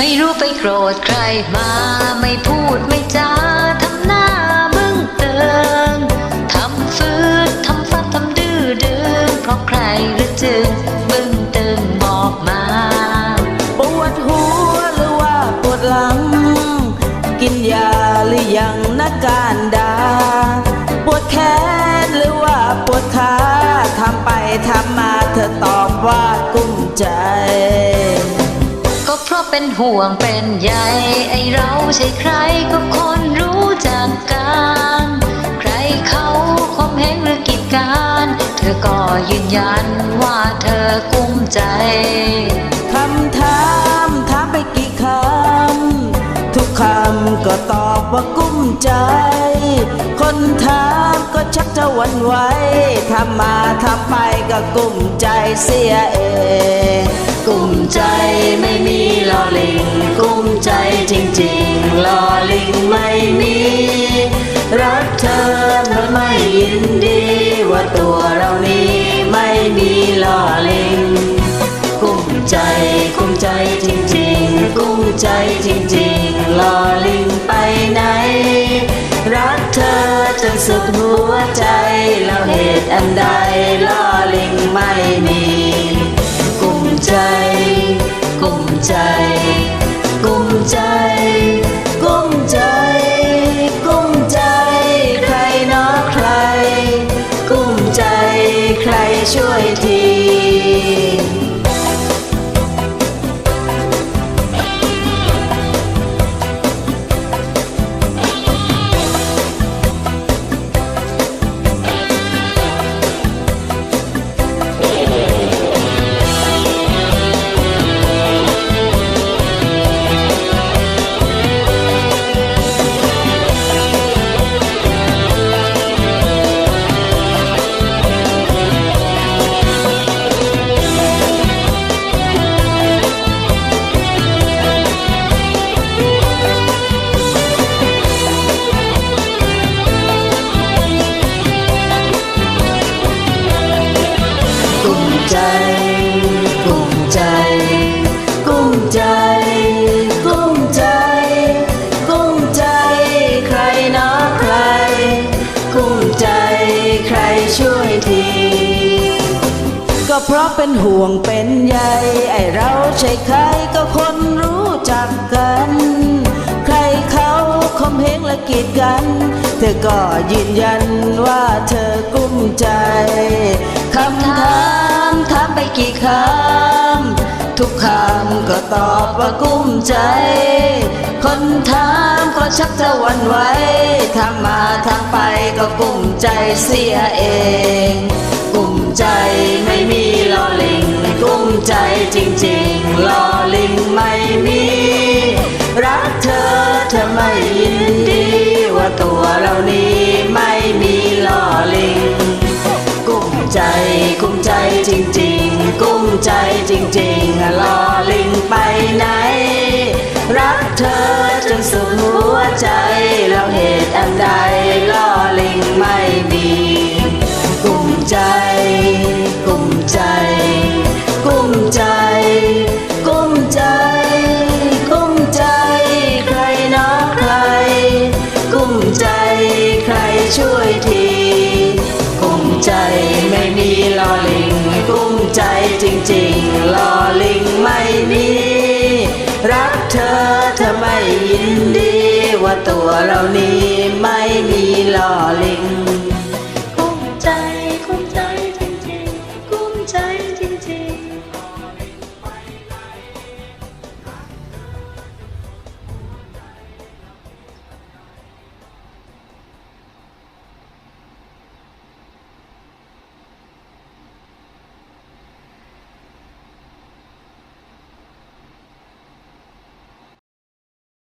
ไม่รู้ไปโกรธใครมาไม่พูดไม่จาทำหน้าบึ้งเติงทำฟืดทำฟัดทำดื้อดึงเพราะใครหรือจึงบึ้งตึงบอกมาปวดหัวหรือว่าปวดหลัง กินยาหรือยังนักการดา ปวดแขนหรือว่าปวดขาทำไปทำมาเธอตอบว่ากุ้มใจ เป็นห่วงเป็นใยไอเราใช่ใครก็คนรู้จักกัน ใครเขาคมเหงหรือกีดกันเธอก็ยืนยันว่าเธอกุ้มใจคำถามถามไปกี่คำ ทุกคำก็ตอบว่ากุ้มใจ คนถามก็ชักจะหวันไหวทำมาทำไปก็กุ้มใจเสียเองกุ้มใจไม่มีลอลิงกุ้มใจจริงๆลอลิงไม่มี รักเธอมันไม่ยินดีว่าตัวเรานี้ไม่มีลอลิงกุ้มใจกุ้มใจจริงๆกุ้มใจจริงๆลอลิงไปไหน รักเธอจนสุดหัวใจแล้วเหตุอันใดลอลิงไม่มี ใจ กุ้มใจ ใจกุ้มใจกุ้มใจใครเนะใครกุ้มใจใครช่วยที ก็เพราะเป็นห่วงเป็นใยไอเราใช่ใครก็คนรู้จักกัน ใครเขาคมเหงและกีดกัน เธอก็ยืนยันว่าเธอกุ้มใจคำถามถามไปกี่คำทุกคำ ใจ คนถามก็ชักจะวันไหวทำมาทำไปก็กุ้มใจเสียเอง กุ้มใจไม่มีลอลิง กุ้มใจจริงๆลอลิงไม่มี รักเธอเธอไม่ยินดีว่าตัวเรานี้ไม่มีลอลิง กุ้มใจกุ้มใจจริงๆ กุ้มใจจริงๆ ใจจริงๆลอลิงไม่มีรักเธอเธอไม่ยินดี ว่าตัวเรานี้ไม่มีลอลิง คงใจคงใจ